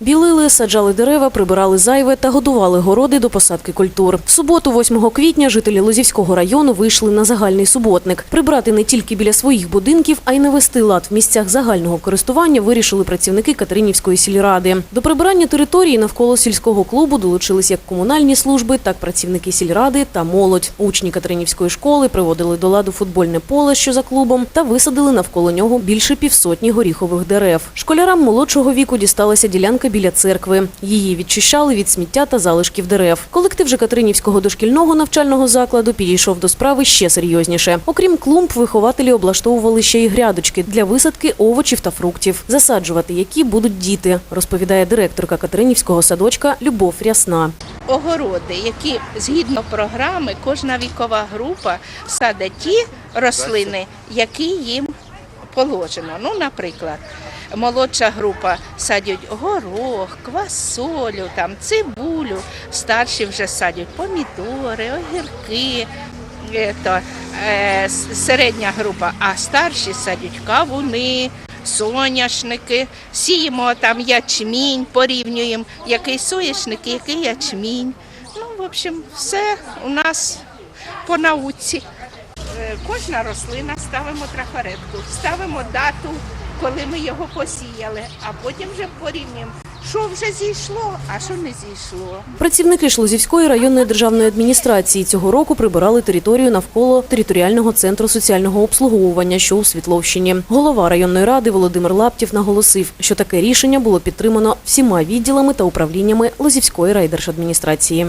Білили, саджали дерева, прибирали зайве та годували городи до посадки культур. В суботу, 8 квітня, жителі Лозівського району вийшли на загальний суботник. Прибрати не тільки біля своїх будинків, а й навести лад в місцях загального користування вирішили працівники Катеринівської сільради. До прибирання території навколо сільського клубу долучились як комунальні служби, так працівники сільради та молодь. Учні Катеринівської школи приводили до ладу футбольне поле, що за клубом, та висадили навколо нього більше півсотні горіхових дерев. Школярам молодшого віку дісталася ділянка біля церкви. Її відчищали від сміття та залишків дерев. Колектив же Катеринівського дошкільного навчального закладу підійшов до справи ще серйозніше. Окрім клумб, вихователі облаштовували ще й грядочки для висадки овочів та фруктів, засаджувати які будуть діти, розповідає директорка Катеринівського садочка Любов Рясна. огороди, які згідно програми кожна вікова група садить ті рослини, які їм положено. Ну, наприклад, молодша група садять горох, квасолю, там, цибулю, старші вже садять помідори, огірки. Ето, е, середня група, а старші садять кавуни, соняшники, сіємо там ячмінь, порівнюємо, який соняшник, який ячмінь. Ну, в общем, все у нас по науці. Е, Кожна рослина ставимо трафаретку, ставимо дату, коли ми його посіяли, а потім вже порівнюємо, що вже зійшло, а що не зійшло. Працівники Шлузівської районної державної адміністрації цього року прибирали територію навколо територіального центру соціального обслуговування, що у Світловщині. Голова районної ради Володимир Лаптів наголосив, що таке рішення було підтримано всіма відділами та управліннями Лозівської райдержадміністрації.